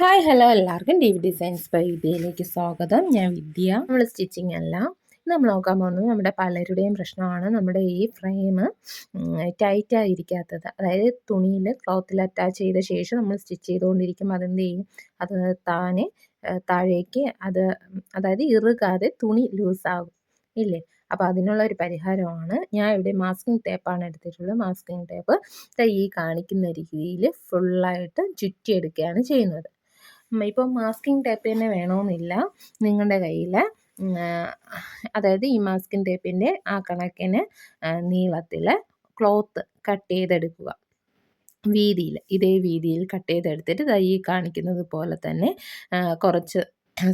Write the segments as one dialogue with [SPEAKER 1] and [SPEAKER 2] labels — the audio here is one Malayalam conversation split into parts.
[SPEAKER 1] ഹായ് ഹലോ എല്ലാവർക്കും ഡി വി ഡിസൈൻസ് ബൈ വിദ്യയിലേക്ക് സ്വാഗതം. ഞാൻ വിദ്യ. നമ്മൾ സ്റ്റിച്ചിങ് അല്ല. നമ്മൾ നോക്കാൻ പോകുന്നത് നമ്മുടെ പലരുടെയും പ്രശ്നമാണ്. നമ്മുടെ ഈ ഫ്രെയിം ടൈറ്റായിരിക്കാത്തത് അതായത് തുണിയിൽ ക്ലോത്തിൽ അറ്റാച്ച് ചെയ്ത ശേഷം നമ്മൾ സ്റ്റിച്ച് ചെയ്തുകൊണ്ടിരിക്കുമ്പോൾ അതെന്ത് ചെയ്യും? അത് താനെ താഴേക്ക് അത് അതായത് ഇറുകാതെ തുണി ലൂസാകും ഇല്ലേ? അപ്പോൾ അതിനുള്ള ഒരു പരിഹാരമാണ്. ഞാൻ ഇവിടെ മാസ്കിംഗ് ടേപ്പാണ് എടുത്തിട്ടുള്ളത്. മാസ്കിംഗ് ടേപ്പ് ഈ കാണിക്കുന്ന രീതിയിൽ ഫുള്ളായിട്ട് ചുറ്റിയെടുക്കുകയാണ് ചെയ്യുന്നത്. ഇപ്പോൾ മാസ്കിംഗ് ടേപ്പ് തന്നെ വേണമെന്നില്ല നിങ്ങളുടെ കയ്യിൽ അതായത് ഈ മാസ്കിംഗ് ടേപ്പിന്റെ ആ കണക്കിന് നീളത്തിൽ ക്ലോത്ത് കട്ട് ചെയ്തെടുക്കുക. വീതിയിൽ ഇതേ വീതിയിൽ കട്ട് ചെയ്തെടുത്തിട്ട് ഈ കാണിക്കുന്നത് പോലെ തന്നെ കുറച്ച്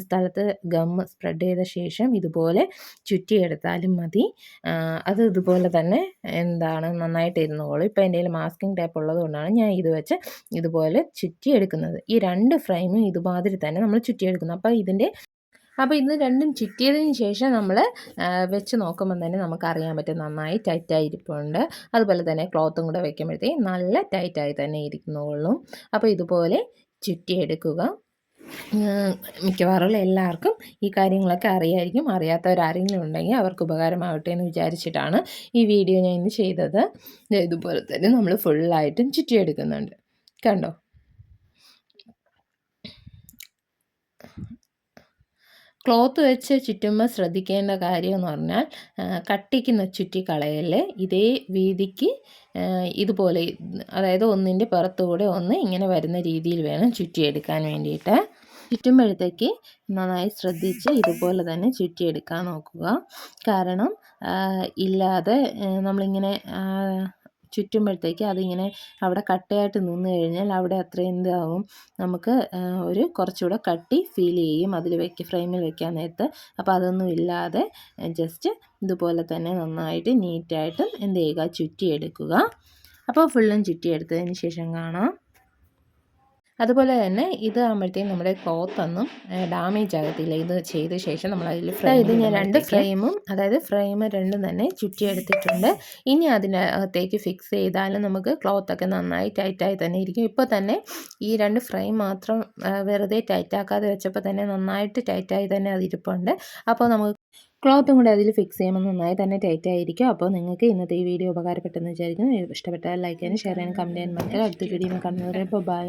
[SPEAKER 1] സ്ഥലത്ത് ഗം സ്പ്രെഡ് ചെയ്ത ശേഷം ഇതുപോലെ ചുറ്റിയെടുത്താലും മതി. അത് ഇതുപോലെ തന്നെ എന്താണ് നന്നായിട്ട് ഇരുന്നോളൂ ഇപ്പോൾ എന്റെ കയ്യിൽ മാസ്കിംഗ് ടേപ്പ് ഉള്ളതുകൊണ്ടാണ് ഞാൻ ഇത് വെച്ച് ഇതുപോലെ ചുറ്റിയെടുക്കുന്നത്. ഈ രണ്ട് ഫ്രെയിമും ഇതുമാതിരി തന്നെ നമ്മൾ ചുറ്റിയെടുക്കുന്നു. അപ്പോൾ ഇതിന്റെ അപ്പോൾ ഇത് രണ്ടും ചുറ്റിയതിന് ശേഷം നമ്മൾ വെച്ച് നോക്കുമ്പോൾ തന്നെ നമുക്ക് അറിയാൻ പറ്റും നന്നായി ടൈറ്റായി ഇരിപ്പുണ്ട് അതുപോലെ തന്നെ ക്ലോത്തും കൂടെ വയ്ക്കുമ്പോഴത്തേക്കും നല്ല ടൈറ്റായി തന്നെ ഇരിക്കുന്നുള്ളൂ. അപ്പോൾ ഇതുപോലെ ചുറ്റിയെടുക്കുക. മിക്കവാറും എല്ലാവർക്കും ഈ കാര്യങ്ങളൊക്കെ അറിയായിരിക്കും. അറിയാത്തവരാരെങ്കിലും ഉണ്ടെങ്കിൽ അവർക്ക് ഉപകാരമാവട്ടെ എന്ന് വിചാരിച്ചിട്ടാണ് ഈ വീഡിയോ ഞാൻ ഇന്ന് ചെയ്തത്. ഇതുപോലെ തന്നെ നമ്മൾ ഫുള്ളായിട്ടും ചുറ്റിയെടുക്കുന്നുണ്ട് കണ്ടോ? ക്ലോത്ത് വെച്ച് ചുറ്റുമ്പോൾ ശ്രദ്ധിക്കേണ്ട കാര്യം എന്ന് പറഞ്ഞാൽ കട്ടിക്ക് ചുറ്റി കളയല്ലേ ഇതേ വീതിക്ക് ഇതുപോലെ അതായത് ഒന്നിന്റെ പുറത്തുകൂടെ ഒന്ന് ഇങ്ങനെ വരുന്ന രീതിയിൽ വേണം ചുറ്റിയെടുക്കാൻ വേണ്ടിയിട്ട്. ചുറ്റുമ്പോഴത്തേക്ക് നന്നായി ശ്രദ്ധിച്ച് ഇതുപോലെ തന്നെ ചുറ്റിയെടുക്കാൻ നോക്കുക. കാരണം ഇല്ലാതെ നമ്മളിങ്ങനെ ചുറ്റുമ്പോഴത്തേക്ക് അതിങ്ങനെ അവിടെ കട്ടയായിട്ട് നിന്ന് കഴിഞ്ഞാൽ അവിടെ അത്ര എന്താവും? നമുക്ക് ഒരു കുറച്ചുകൂടെ കട്ടി ഫീൽ ചെയ്യും അതിൽ വെക്ക ഫ്രെയിമിൽ വെക്കാൻ നേരത്ത്. അപ്പോൾ അതൊന്നും ഇല്ലാതെ ജസ്റ്റ് ഇതുപോലെ തന്നെ നന്നായിട്ട് നീറ്റായിട്ട് എന്ത് ചെയ്യുക ചുറ്റിയെടുക്കുക. അപ്പോൾ ഫുള്ളും ചുറ്റിയെടുത്തതിന് ശേഷം കാണാം. അതുപോലെ തന്നെ ഇത് ആകുമ്പോഴത്തേക്കും നമ്മുടെ ക്ലോത്ത് ഒന്നും ഡാമേജ് ആകത്തില്ല. ഇത് ചെയ്ത ശേഷം നമ്മൾ അതിൽ ഫ്രൈ ഇത് ഞാൻ രണ്ട് ഫ്രെയിമും അതായത് ഫ്രെയിം രണ്ടും തന്നെ ചുറ്റിയെടുത്തിട്ടുണ്ട്. ഇനി അതിനകത്തേക്ക് ഫിക്സ് ചെയ്താലും നമുക്ക് ക്ലോത്ത് ഒക്കെ നന്നായി ടൈറ്റായി തന്നെ ഇരിക്കും. ഇപ്പോൾ തന്നെ ഈ രണ്ട് ഫ്രെയിം മാത്രം വെറുതെ ടൈറ്റാക്കാതെ വെച്ചപ്പോൾ തന്നെ നന്നായിട്ട് ടൈറ്റായി തന്നെ അതിരിപ്പുണ്ട് അപ്പോൾ നമുക്ക് ക്ലോത്തും കൂടെ അതിൽ ഫിക്സ് ചെയ്യുമ്പോൾ നന്നായി തന്നെ ടൈറ്റ് ആയിരിക്കും. അപ്പോൾ നിങ്ങൾക്ക് ഇന്നത്തെ ഈ വീഡിയോ ഉപകാരപ്പെട്ടെന്ന് വിചാരിക്കുന്നു. ഇഷ്ടപ്പെട്ടാൽ ലൈക്ക് ചെയ്യാനും ഷെയർ ചെയ്യാനും കമന്റ് ചെയ്യാൻ മറ്റൊരു അടുത്ത വീഡിയോ കാണുന്നവരെ ബൈ